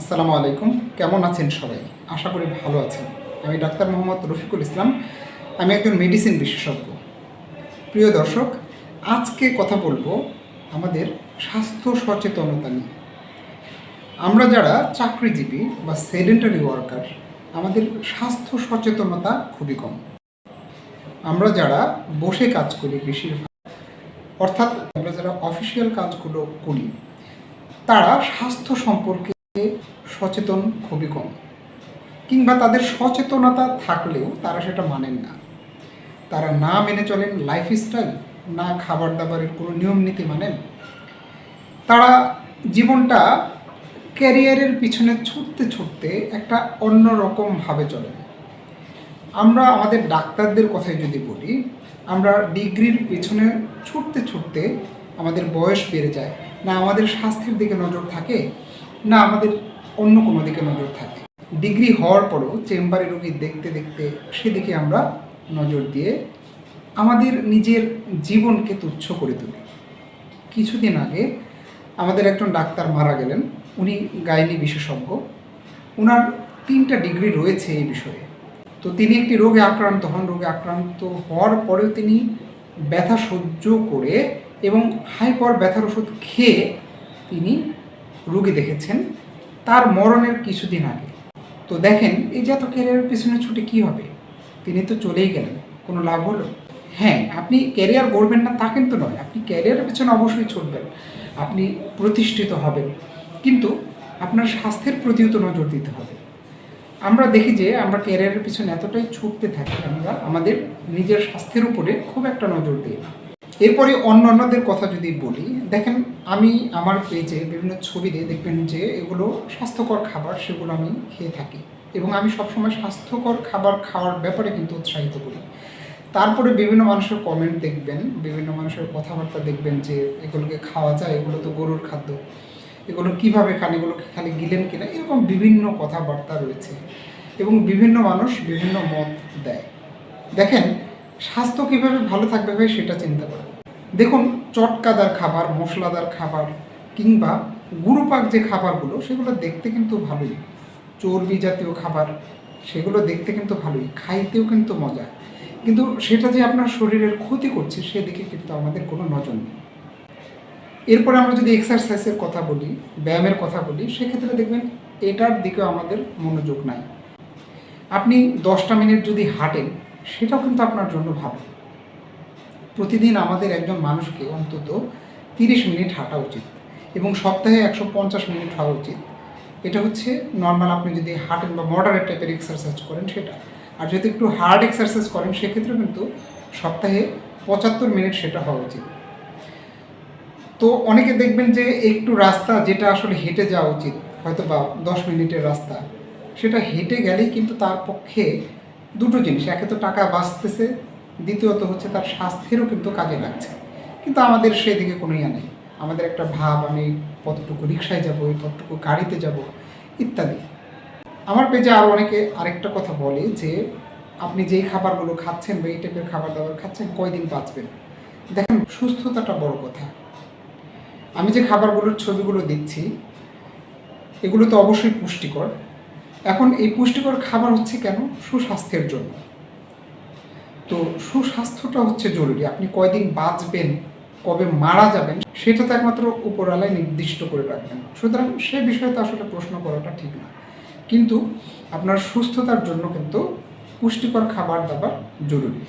আসসালামু আলাইকুম। কেমন আছেন সবাই? আশা করি ভালো আছেন। আমি ডাক্তার মোহাম্মদ রফিকুল ইসলাম। আমি একজন মেডিসিন বিশেষজ্ঞ। প্রিয় দর্শক, আজকে কথা বলব আমাদের স্বাস্থ্য সচেতনতা নিয়ে। আমরা যারা চাকরিজীবী বা সেডেন্টারি ওয়ার্কার, আমাদের স্বাস্থ্য সচেতনতা খুবই কম। আমরা যারা বসে কাজ করি বেশিরভাগ, অর্থাৎ আমরা যারা অফিসিয়াল কাজগুলো করি, তারা স্বাস্থ্য সম্পর্কে সচেতন খুবই কম। কিংবা তাদের সচেতনতা থাকলেও তারা সেটা মানেন না। তারা না মেনে চলেন লাইফস্টাইল না খাবার দাবারের কোনো নিয়ম নীতি মানেন। তারা জীবনটা ক্যারিয়ারের পিছনে ছুটতে ছুটতে একটা অন্যরকমভাবে চলেন। আমরা আমাদের ডাক্তারদের কথাই যদি বলি, আমরা ডিগ্রির পিছনে ছুটতে ছুটতে আমাদের বয়স বেড়ে যায়, না আমাদের স্বাস্থ্যের দিকে নজর থাকে না, আমাদের অন্য কোনো দিকে নজর থাকে। ডিগ্রি হওয়ার পরও চেম্বারে রোগী দেখতে দেখতে সেদিকে আমরা নজর দিয়ে আমাদের নিজের জীবনকে তুচ্ছ করে তুলি। কিছুদিন আগে আমাদের একজন ডাক্তার মারা গেলেন। উনি গাইনি বিশেষজ্ঞ। ওনার তিনটা ডিগ্রি রয়েছে এই বিষয়ে। তো তিনি একটি রোগে আক্রান্ত হন। রোগে আক্রান্ত হওয়ার পরেও তিনি ব্যথা সহ্য করে এবং হাইপার ব্যথার ওষুধ খেয়ে তিনি রুগী দেখেছেন, তার মরণের কিছুদিন আগে। তো দেখেন, এই যে এত ক্যারিয়ারের পিছনে ছুটে কি হবে? তিনি তো চলেই গেলেন, কোনো লাভ হলো? হ্যাঁ আপনি ক্যারিয়ার গড়বেন না তা কিন্তু নয়, আপনি ক্যারিয়ারের পিছনে অবশ্যই ছুটবেন, আপনি প্রতিষ্ঠিত হবেন। কিন্তু আপনার স্বাস্থ্যের প্রতিও তো নজর দিতে হবে। আমরা দেখি যে আমরা ক্যারিয়ারের পিছনে এতটাই ছুটতে থাকি, আমরা আমাদের নিজের স্বাস্থ্যের উপরে খুব একটা নজর দিই না। এরপরে অন্য অন্যদের কথা যদি বলি, দেখেন আমি আমার পেজে বিভিন্ন ছবিতে দেখবেন যে এগুলো স্বাস্থ্যকর খাবার সেগুলো আমি খেয়ে থাকি এবং আমি সবসময় স্বাস্থ্যকর খাবার খাওয়ার ব্যাপারে কিন্তু উৎসাহিত করি। তারপরে বিভিন্ন মানুষের কমেন্ট দেখবেন, বিভিন্ন মানুষের কথাবার্তা দেখবেন যে এগুলোকে খাওয়া যায়, এগুলো তো গরুর খাদ্য। এগুলো কীভাবে খান এগুলোকে খালি গিলেন কিনা? এরকম বিভিন্ন কথাবার্তা রয়েছে এবং বিভিন্ন মানুষ বিভিন্ন মত দেয়। দেখেন, স্বাস্থ্য কীভাবে ভালো থাকবে ভাই সেটা চিন্তা করেন। দেখুন, চটকাদার খাবার, মশলাদার খাবার, কিংবা গুরুপাক যে খাবারগুলো, সেগুলো দেখতে কিন্তু ভালোই। চর্বি জাতীয় খাবার, সেগুলো দেখতে কিন্তু ভালোই, খাইতেও কিন্তু মজা। কিন্তু সেটা যে আপনার শরীরের ক্ষতি করছে, সেদিকে কিন্তু আমাদের কোনো নজর নেই। এরপরে আমরা যদি এক্সারসাইজের কথা বলি, ব্যায়ামের কথা বলি, সেক্ষেত্রে দেখবেন এটার দিকেও আমাদের মনোযোগ নাই। আপনি দশটা মিনিট যদি হাঁটেন, সেটাও কিন্তু আপনার জন্য ভালো। প্রতিদিন আমাদের একজন মানুষকে অন্তত তিরিশ মিনিট হাঁটা উচিত এবং সপ্তাহে একশো পঞ্চাশ মিনিট হওয়া উচিত। এটা হচ্ছে নর্মাল আপনি যদি হাঁটেন বা মডারেট টাইপের এক্সারসাইজ করেন সেটা। আর যদি একটু হার্ড এক্সারসাইজ করেন সেক্ষেত্রে কিন্তু সপ্তাহে পঁচাত্তর মিনিট সেটা হওয়া উচিত। তো অনেকে দেখবেন যে একটু রাস্তা যেটা আসলে হেঁটে যাওয়া উচিত, হয়তো বা দশ মিনিটের রাস্তা, সেটা হেঁটে গেলেই কিন্তু তার পক্ষে দুটো জিনিস, একে তো টাকা বাঁচতেছে দ্বিতীয়ত হচ্ছে তার স্বাস্থ্যেরও কিন্তু কাজে লাগছে। কিন্তু আমাদের সেদিকে কোনো ইয়ে নেই। আমাদের একটা ভাব, আমি কতটুকু রিক্সায় যাব, কতটুকু গাড়িতে যাব, ইত্যাদি। আমার পেজে আরও অনেকে আরেকটা কথা বলে যে, আপনি যেই খাবারগুলো খাচ্ছেন বা এই টাইপের খাবার দাবার খাচ্ছেন, কয়দিন বাঁচবেন? দেখেন, সুস্থতাটা বড় কথা। আমি যে খাবারগুলোর ছবিগুলো দিচ্ছি, এগুলো তো অবশ্যই পুষ্টিকর। এখন এই পুষ্টিকর খাবার হচ্ছে কেন? সুস্বাস্থ্যের জন্য। তো সুস্বাস্থ্যটা হচ্ছে জরুরি। আপনি কয়দিন বাঁচবেন, কবে মারা যাবেন, সেটা তো একমাত্র উপরালায় নির্দিষ্ট করে রাখবেন। সুতরাং সে বিষয়ে তো আসলে প্রশ্ন করাটা ঠিক না। কিন্তু আপনার সুস্থতার জন্য কিন্তু পুষ্টিকর খাবার দাবার জরুরি।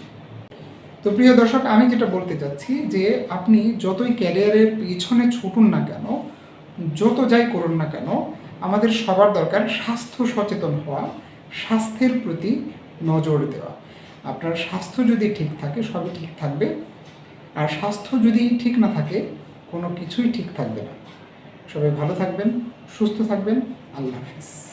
তো প্রিয় দর্শক, আমি যেটা বলতে চাচ্ছি যে আপনি যতই ক্যারিয়ারের পিছনে ছুটুন না কেন, যত যাই করুন না কেন, আমাদের সবার দরকার স্বাস্থ্য সচেতন হওয়া, স্বাস্থ্যের প্রতি নজর দেওয়া। আপনার স্বাস্থ্য যদি ঠিক থাকে, সবই ঠিক থাকবে। আর স্বাস্থ্য যদি ঠিক না থাকে, কোনো কিছুই ঠিক থাকবে না। সবাই ভালো থাকবেন, সুস্থ থাকবেন। আল্লাহ হাফিজ।